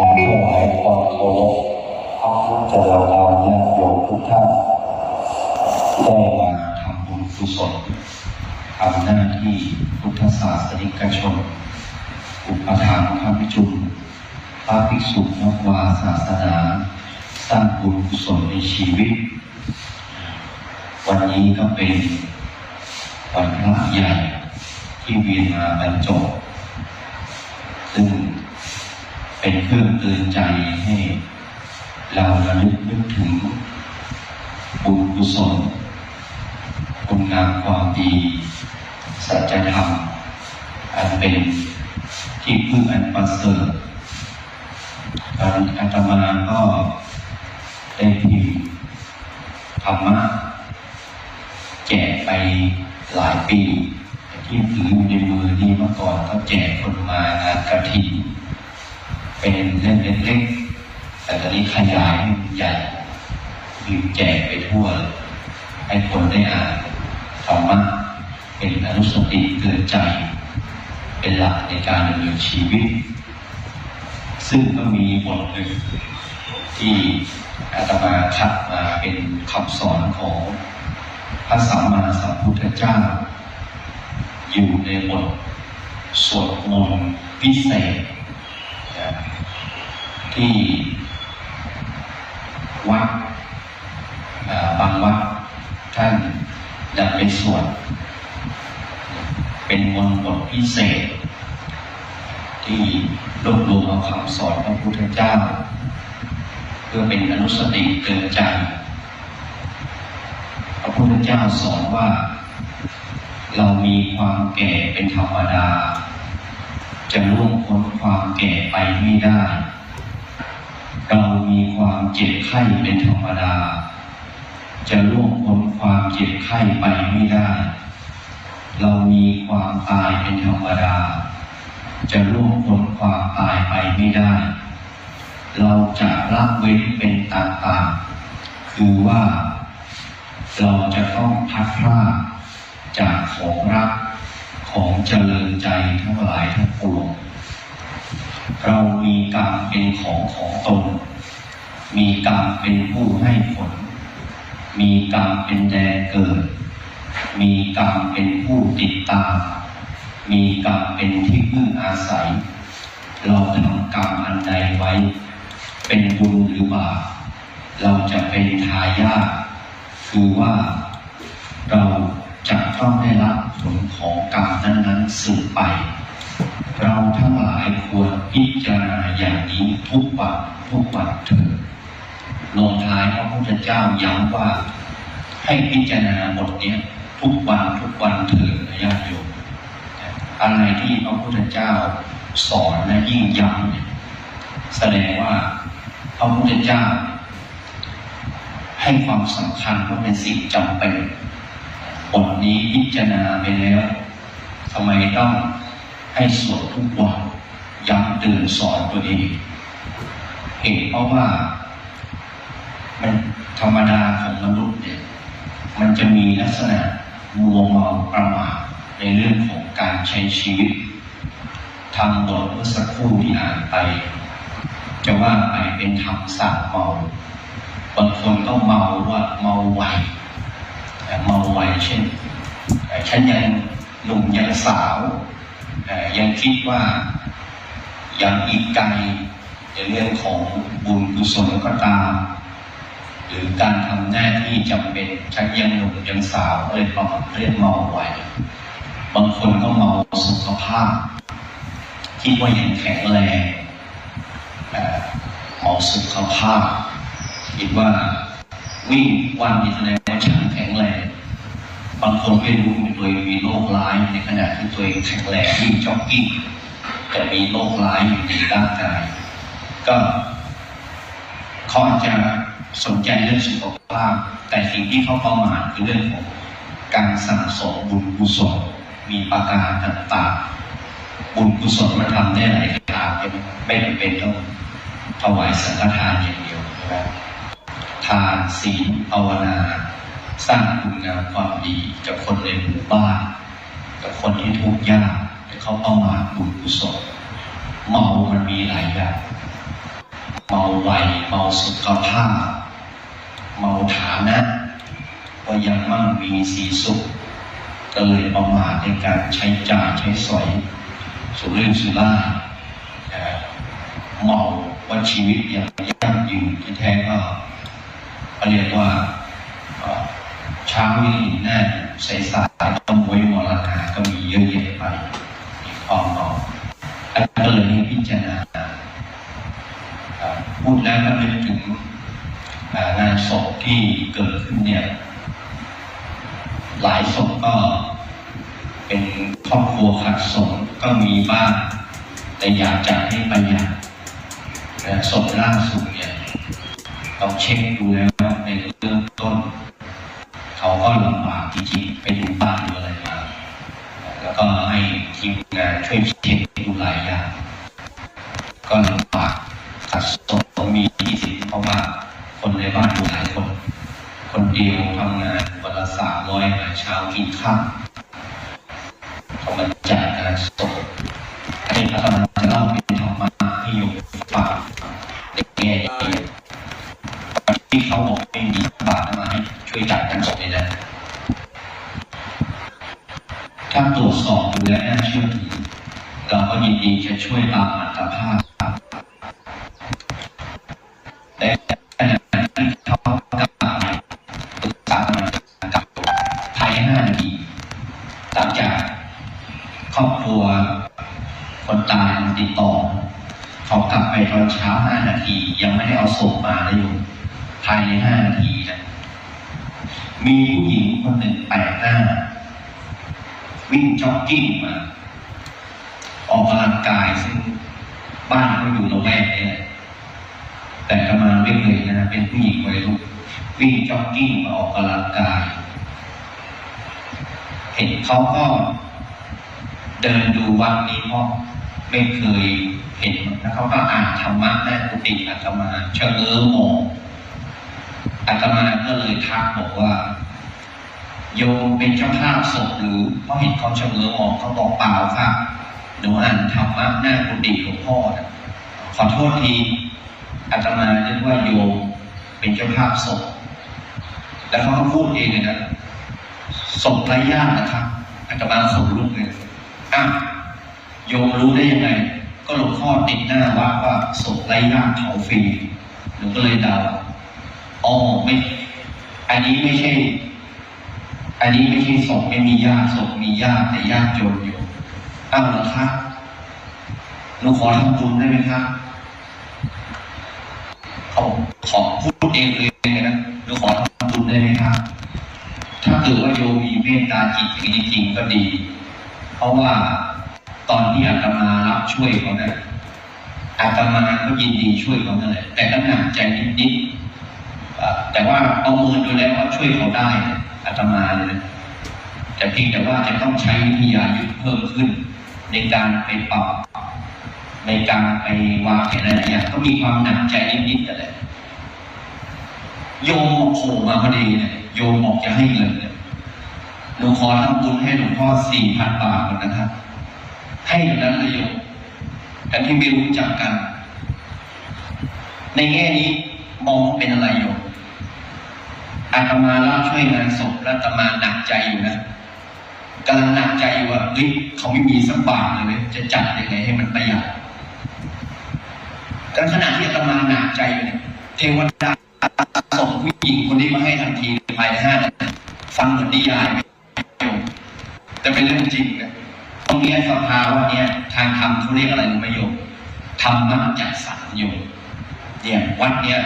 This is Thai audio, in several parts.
อถวายความเคารพพระพุทธเจ้าทานญาติโยมทุกท่านได้มาทำบุญกุศลทำหน้าที่พุทธศาสนิกชน อุปถัมภ์พระพิจุลพระภิกษุนักวาศาสนา สร้างบุญกุศลในชีวิต วันนี้ก็เป็นวันพระใหญ่ที่เวียนมาบรรจบ ซึ่ง เป็นเครื่องเตือนใจให้เราระลึกนึกถึงบุญกุศลคุณงามความดีสัจธรรมอันเป็นที่พึ่งอันประเสริฐตอนอาตมาก็ได้พิมพ์ธรรมะแจกไปหลายปี ที่ถืออยู่ในมือนี่เมื่อก่อนก็แจกคนมางานกระถิ่น เป็นเล่มเล็กๆแต่ตอนนี้ขยายให้มันใหญ่แจกไปทั่ว ให้คนได้อ่านธรรมะเป็นอนุสติเตือนใจ เป็นหลักในการดำเนินชีวิต ซึ่งก็มีบทหนึ่งที่อาตมาคัดมาเป็นคำสอนของพระสัมมาสัมพุทธเจ้า อยู่ในบทสวดมนต์พิเศษ ที่วัดบางวัดท่านจะไปสวดเป็นมนต์บทพิเศษ ที่รวบรวมเอาคำสอนพระพุทธเจ้า เพื่อเป็นอนุสติเตือนใจพระพุทธเจ้าสอนว่า เรามีความแก่เป็นธรรมดา จะล่วงพ้นความแก่ไปไม่ได้ มีความเจ็บไข้เป็นธรรมดา จะล่วงพ้นความเจ็บไข้ไปไม่ได้ เรามีความตายเป็นธรรมดา จะล่วงพ้นความตายไปไม่ได้ เราจะละเว้นเป็นต่างๆ คือว่า เราจะต้องพัดพลาดจากของรักของเจริญใจทั้งหลายทั้งปวงเรามีกรรมเป็นของของตน มีกรรมเป็นผู้ให้ผล มีกรรมเป็นแดเกิด มีกรรมเป็นผู้ติดตาม มีกรรมเป็นที่พึ่งอาศัย เราทำกรรมอันใดไว้ เป็นบุญหรือบาปเราจะเป็นทายาทคือว่าเราจะต้องได้รับผลของกรรมนั้นๆสืบไป เราทั้งหลายควรพิจารณาอย่างนี้ทุกวันทุกวันเถิด ลงท้ายพระพุทธเจ้าย้ำว่าให้พิจารณาบทนี้ทุกวันทุกวันเถิดนะญาติโยมอะไรที่พระพุทธเจ้าสอนและยิ่งย้ำเนี่ยแสดงว่าพระพุทธเจ้า ให้ความสำคัญว่าเป็นสิ่งจำเป็นบทนี้พิจารณาไปแล้วทำไมต้องให้สวดทุกวันย้ำเตือนสอนตัวเองเหตุเพราะว่า มันธรรมดาของมนุษย์เนี่ยมันจะมีลักษณะมัวเมาประมาทในเรื่องของการใช้ชีวิตทำบทเมื่อสักครู่ที่อ่านไป จะว่าไปเป็นทำสาเมาบางคนก็เมาว่าเมาไวแต่เมาไวเช่นเอ่ฉันยังหนุ่มยังสาว ยังคิดว่ายังอีกไกลในเรื่องของบุญกุศลก็ตาม หรือการทำหน้าที่จำเป็นฉันยังหนุ่มยังสาวเลยประมาเรียกเมาไวบางคนก็เมาสุขภาพคิดว่ายังแข็งแรงเอ่อเมาสุขภาพคิดว่าวิ่งวันนี้แสดงว่าฉันแข็งแรงบางคนไม่รู้ตัวเองมีโรคร้ายในขณะที่ตัวเองแข็งแรงวิ่งจ็อกกิ้งแต่มีโรคร้ายอยู่ในร่างกายก็เขาอาจจะ สนใจเรื่องสุขภาพ แต่สิ่งที่เขาประมาทคือเรื่องของการสั่งสมบุญกุศลมีประการต่างๆ บุญกุศลมันทำได้หลายทางไม่จำเป็นต้องถวายสังฆทานอย่างเดียวนะครับทานศีลภาวนา สร้างคุณงามความดีกับคนในหมู่บ้านกับคนที่ทุกข์ยากแต่เขาเอามาทบุญกุศลเมามันมีหลายอย่างเมาไวเมาสุขภาพ เมาฐานะว่ายังมั่งมีสีสุขก็เลยประมาทในการใช้จ่ายใช้สอยสุรุ่ยสุร่าเมาว่าชีวิตยังยั่งยืนแท้ก็เรียกว่าเช้าวิ่งหน้าใสสายต้มไว้มรณาก็มีเยอะแยะไปมีความเมาอันก็เลยให้พิจารณาพูดแล้วก็นึกถึง งานศพที่เกิดขึ้นเนี่ยหลายศพก็เป็นครอบครัวขัดสนก็มีบ้างแต่อยากจะให้ประหยัดแต่ศพล่าสุดเนี่ยเราเช็คดูแล้วในเรื่องต้น เขาก็ลำบากจริงๆไปดูบ้านดูอะไรมาแล้วก็ให้ทีมงานช่วยเช็คดูหลายอย่างก็ลำบากขัดสนมีที่สินเพราะว่า คนในบ้านอยู่หลายคน คนเดียวทำงานวันละสามร้อยหาเช้ากินข้าวเขามาจ่ายงานศพอันนี้พระกำลังจะเล่าเป็นธรรมะให้โยมฟังในแง่ดีที่เขาบอกไม่มีบาทมาให้ช่วยจ่ายงานศพเลยนะถ้าตรวจสอบดูและน่าเชื่อถือเราก็ยินดีจะช่วยตามอัตภาพ เช้าห้านาที ยังไม่ได้เอาศพมาเลยอยู่ภายในห้านาทีนะมีผู้หญิงคนหนึ่งแปลกหน้า วิ่งจ็อกกิ้งมา ออกกำลังกายซึ่งบ้านเขาอยู่ระแวกนี้แหละแต่ก็มาไม่เคยนะเป็นผู้หญิงวัยรุ่นวิ่งจ็อกกิ้งมาออกกำลังกาย เห็นเขาก็เดินดูวัดนี้เพราะไม่เคย เห็นแล้วเขาก็อ่านธรรมะได้กุฏิอาตมาเชงเง้อมองอาตมาก็เลยทักบอกว่า โยมเป็นเจ้าภาพศพหรือเพราะเห็นเขาเฉงเง้อมองเขาบอกเปล่าค่ะหนูอ่านธรรมะหน้ากุฏิหลวงพ่อนะขอโทษทีอาตมาเรียกว่าโยมเป็นเจ้าภาพศพแล้วเขาก็พูดเองเลยนะศพไร้ญาตินะครับอาตมาขนลุกเลยอ้าวโยมรู้ได้ยังไง ก็หลวงพ่อติดหน้าว่าว่าศพไร้ญาติเผาฟรีหนูก็เลยเดาอ๋อไม่ อันนี้ไม่ใช่ อันนี้ไม่ใช่ศพไม่มีญาติศพมีญาติแต่ญาติโยมอยู่อ้าวเหรอครับหนูขอทำบุญได้ไหมครับขาขอพูดเองเลยนะหนูขอทำบุญได้ไหมครับ ถ้าเกิดว่าโยมมีเมตตาจิตอย่างจริงๆก็ดี เพราะว่า ตอนที่อาตมารับช่วยเขาเนี่ยอาตมาก็ยินดีช่วยเขานั่นแหละแต่ก็หนักใจนิดๆแต่ว่าเอามือดูแล้วว่าช่วยเขาได้อาตมาเลยแต่เพียงแต่ว่าจะต้องใช้วิทยายุทธเพิ่มขึ้น ในการไปปรับในการไปวางแผนอะไรอย่างก็มีความหนักใจนิดๆแต่นแหละโยมโผล่มาพอดีเนี่ยโยมบอกจะให้เงินเนี่ยหนูขอทำบุญให้หลวงพ่อสี่พันบาทนะครับ ให้อย่านั้นเลยโยมแต่ที่ไม่รู้จักกัน ในแง่นี้มองเป็นอะไรโยมอาตมาเล่าช่วยงานศพแล้วอาตมาหนักใจอยู่นะกำลังหนักใจอยู่ว่าเฮ้ยเขาไม่มีสักบาทเลยเว้ยจะจัดยังไงให้มันประหยัดแต่ขณะที่อาตมาหนักใจอยู่เนี่ยเทวดาส่งผู้หญิงคนนี้มาให้ทันทีภายในห้านาทีฟังเหมือนนิยายไมโยมแต่เป็นเรื่องจริงนะ ตรงเนี้ยสภาวะเนี้ยทางธรรมเขาเรียกอะไรรู้ไหมโยมธรรมะจัดสรรโยมเนี่ยวัดเนี้ย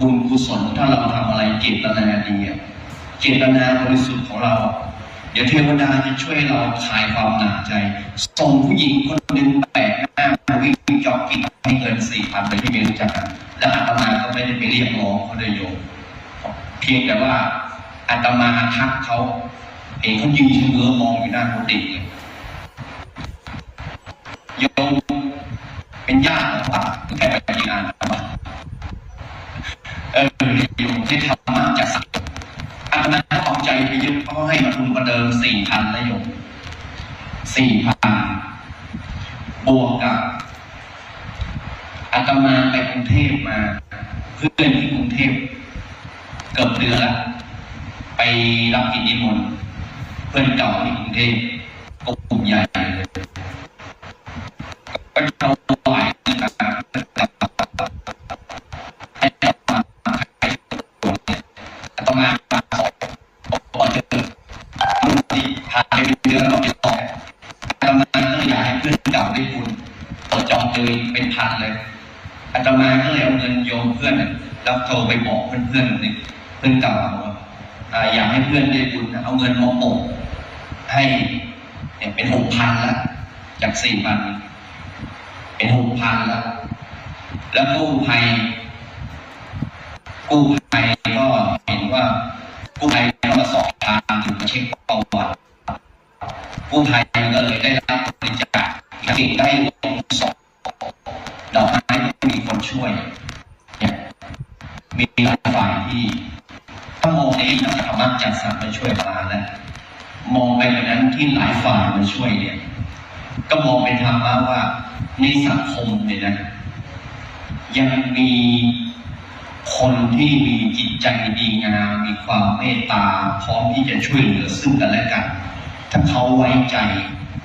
บุญกุศลถ้าเราทำอะไรเจตนาดีอะเจตนาบริสุทธิ์ของเรา เดี๋ยวเทวดาจะช่วยเราคลายความหนักใจ ส่งผู้หญิงคนหนึ่งแปลกหน้ามาวิ่งจอกกิ้งให้เงินสี่พันโดยที่ไม่รู้จักแล้วอาตมาก็ไม่ได้ไปเรียกร้องเขาเลยโยมเพียงแต่ว่าอาตมาทักเขาเห็นเขายืนเฉง้อมองอยู่หน้ากุฏิเลย โยมเป็นญาติของตัดแค่ไปกินอาหารมาเออโยมที่ทำมาจากสัตว์อาตมาเอาใจไปยึดเขาให้มาทุนประเดิมสี่พันนะโยมสี่พันบวกกับอาตมาไปกรุงเทพมาเพื่อนที่กรุงเทพเกือบเดือนละไปรับกิจนิมนต์เพื่อนเก่าที่กรุงเทพก็กลุ่มใหญ่เลย เพื่อนแล้วโทรไปบอกเพื่อนๆนี่เพื่อนเก่าอกว่าอยากให้เพื่อนได้บุญเอาเงินมาโปะให้เนี่ยเป็นหกพันละจากสี่พันเป็นหกพันละแล้วกู้ภัยกู้ภัยก็เห็นว่ากู้ภัยก็มาสอบทางถึงมาเช็คประวัติกู้ภัยก็เลยได้รับบริจาคเก่งได้ลงสอบดอกไม้ก็มีคนช่วย มีหลายฝ่ายที่ถ้ามองในนี้สามารถจัดสรรมาช่วยมาแล้วมองไปแบบนั้นที่หลายฝ่ายมาช่วยเนี่ย ก็มองเป็นธรรมะว่าในสังคมเนี่ยนะ ยังมีคนที่มีจิตใจดีงามมีความเมตตาพร้อมที่จะช่วยเหลือซึ่งกันและกัน ถ้าเขาไว้ใจ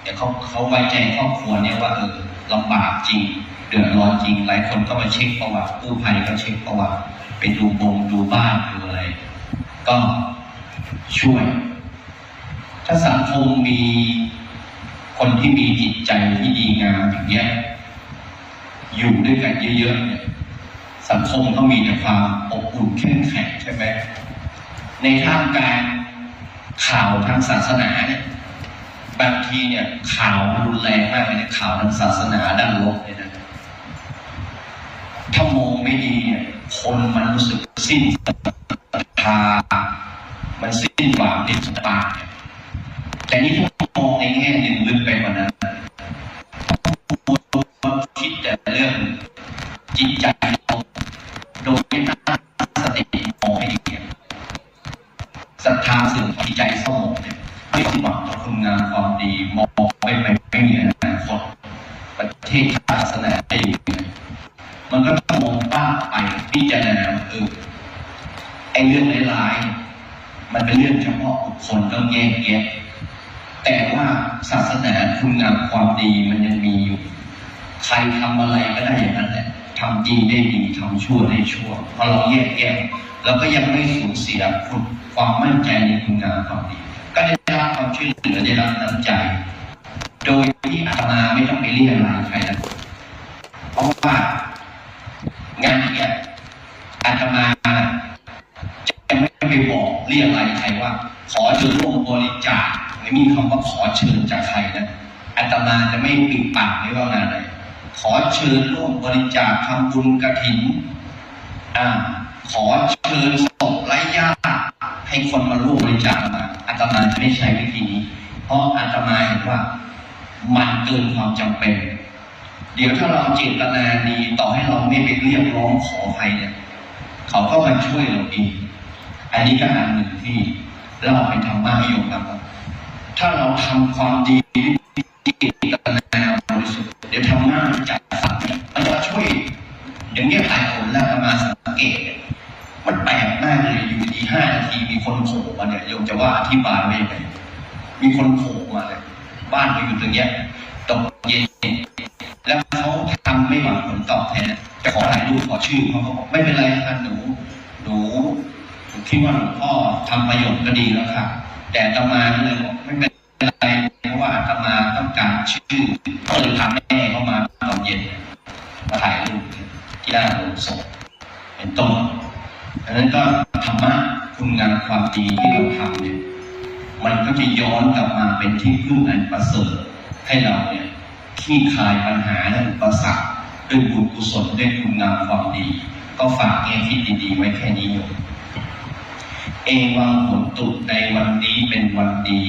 เดี๋ยวเขาเขาไว้ใจครอบครัวเนี่ยว่าเออลำบากจริงเดือดร้อนจริงหลายคนก็มาเช็คประวัติกู้ภัยก็เช็คประวัติไปดูบงดูบ้านดูอะไรก็ช่วย ถ้าสังคมมีคนที่มีจิตใจที่ดีงามอย่างเงี้ยอยู่ด้วยกันเยอะๆเนี่ยสังคมก็มีแต่ความอบอุ่นเข้มแข็งใช่ไหมในท่ามกลางข่าวทางศาสนาเนี่ย บางทีเนี่ยข่าวรุนแรงมากเลยนะข่าวทางศาสนาด้านลบเนี่ยนะถ้ามองไม่ดีเนี่ยคนมันรู้สึกสิ้นศรัทธามันสิ้นหวังในสตาเนี่ยแต่นี่ถ้ามองในแง่หนึ่งลึกไปกว่านั้นคนคิดแต่เรื่องจิตใจโดยไม่ตั้งสติมองให้ดีเนี่ยศรัทธาเสื่อมจิตใจเศร้าหมองเนี่ย ไม่สมหวังต่อคุณงามความดีมองไปไปไม่มีอนาคตประเทศชาติศาสนาจะอยู่ยังมันก็ต้องมองป้าไปพิจารณาว่าเออไอ้เรื่องร้ายๆมันเป็นเรื่องเฉพาะบุคคลต้องแยกแยะแต่ว่าศาสนาคุณงามความดีมันยังมีอยู่ ใครทำอะไรก็ได้อย่างนั้นแหละทำดีได้ดีทำชั่วได้ชั่วพอเราแยกแยะเราก็ยังไม่สูญเสียความมั่นใจในคุณงามความดี ได้รับความช่วยเหลือได้รับน้ำใจ โดยที่อาตมาไม่ต้องไปเรียกรายใครนะเพราะว่างานเนี้ยอาตมาจะไม่ไปบอกเรียกรายใครว่า ขอเชิญร่วมบริจาคไม่มีคำว่าขอเชิญจากใครนะอาตมาจะไม่ปิดปากไม่ว่างานอะไรขอเชิญร่วมบริจาคทำบุญกระถินอ่าขอเชิญศพไร้ญาติให้คนมาร่วมบริจาคมา อาตมาจะไม่ใช้วิธีนี้ เพราะอาตมาเห็นว่ามันเกินความจำเป็น เดี๋ยวถ้าเราเจตนาดีต่อให้เราไม่ไปเรียกร้องขอใครเนี่ย เขาก็มาช่วยเราเองอันนี้ก็อันหนึ่งที่เราไปทำมากโยมครับถ้าเราทำความดีที่เจตนาบริสุทธิ์เดี๋ยวทำหน้าจัดสรร คนโผล่มาเนี่ยโยมจะว่าอธิบายไม่ได้มีคนโผล่มาเลยบ้านก็อยู่ตรงเนี้ยตกเย็นแล้วเขาทำไม่หวังผลตอบแทนจะขอถ่ายรูปขอชื่อเขาบอกไม่เป็นไรครับหนูหนูคิดว่าหลวงพ่อทำประโยชน์ก็ดีแล้วค่ะ แต่ตมาเลยบอกไม่เป็นไรเพราะว่าตมาต้องการชื่อก็เลยพาแม่เขามาตอนเย็นมาถ่ายรูปที่หน้าโรงศพเป็นต้นดังนั้นก็ธรรมะ คุณงามความดีที่เราทำเนี่ยมันก็จะย้อนกลับมาเป็นที่พึ่งอันประเสริฐให้เราเนี่ยขี้คลายปัญหาและอุปสรรคด้วยบุญกุศลด้วยคุณงามความดี ก็ฝากแง่คิดดีๆไว้แค่นี้โยมเอวังผลตุในวันนี้เป็นวันดี